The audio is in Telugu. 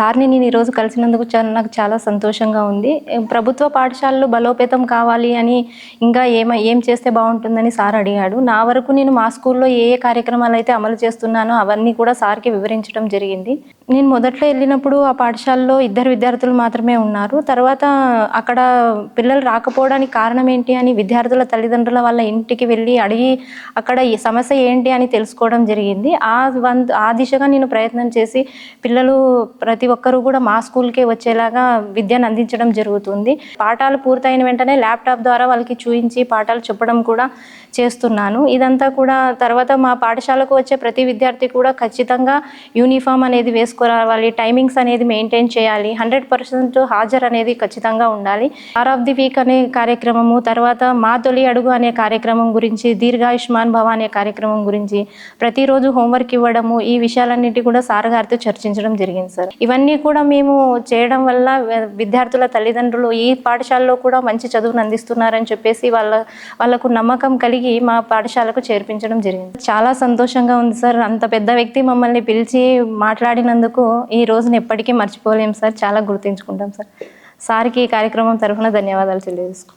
సార్ని నేను ఈరోజు కలిసినందుకు నాకు చాలా సంతోషంగా ఉంది. ప్రభుత్వ పాఠశాలలు బలోపేతం కావాలి అని ఇంకా ఏమ ఏం చేస్తే బాగుంటుందని సార్ అడిగాడు. నా వరకు నేను మా స్కూల్లో ఏ ఏ కార్యక్రమాలు అయితే అమలు చేస్తున్నానో అవన్నీ కూడా సార్కి వివరించడం జరిగింది. నేను మొదట్లో వెళ్ళినప్పుడు ఆ పాఠశాలలో ఇద్దరు విద్యార్థులు మాత్రమే ఉన్నారు. తర్వాత అక్కడ పిల్లలు రాకపోవడానికి కారణం ఏంటి అని విద్యార్థుల తల్లిదండ్రుల వాళ్ళ ఇంటికి వెళ్ళి అడిగి అక్కడ ఈ సమస్య ఏంటి అని తెలుసుకోవడం జరిగింది. ఆ వన్ ఆ దిశగా నేను ప్రయత్నం చేసి పిల్లలు ప్రతి ఒక్కరూ కూడా మా స్కూల్కే వచ్చేలాగా విద్యను అందించడం జరుగుతుంది. పాఠాలు పూర్తయిన వెంటనే ల్యాప్టాప్ ద్వారా వాళ్ళకి చూపించి పాఠాలు చెప్పడం కూడా చేస్తున్నాను. ఇదంతా కూడా తర్వాత మా పాఠశాలకు వచ్చే ప్రతి విద్యార్థి కూడా ఖచ్చితంగా యూనిఫామ్ అనేది వేసుకురావాలి టైమింగ్స్ అనేది మెయింటైన్ చేయాలి హండ్రెడ్ పర్సెంట్ హాజరు అనేది ఖచ్చితంగా ఉండాలి. ఆర్ ఆఫ్ ది వీక్ అనే కార్యక్రమము తర్వాత మా తొలి అడుగు అనే కార్యక్రమం గురించి దీర్ఘాయుష్మాన్ భవ అనే కార్యక్రమం గురించి ప్రతిరోజు హోంవర్క్ ఇవ్వడము ఈ విషయాలన్నిటి కూడా సార్ గారితో చర్చించడం జరిగింది సార్. ఇవన్నీ కూడా మేము చేయడం వల్ల విద్యార్థుల తల్లిదండ్రులు ఈ పాఠశాలలో కూడా మంచి చదువును అందిస్తున్నారని చెప్పేసి వాళ్ళ వాళ్ళకు నమ్మకం కలిగి మా పాఠశాలకు చేర్పించడం జరిగింది. చాలా సంతోషంగా ఉంది సార్. అంత పెద్ద వ్యక్తి మమ్మల్ని పిలిచి మాట్లాడినందుకు ఈ రోజున ఎప్పటికీ మర్చిపోలేము సార్. చాలా గుర్తుంచుకుంటాం సార్. సార్కి ఈ కార్యక్రమం తరఫున ధన్యవాదాలు తెలియజేసుకుంటాం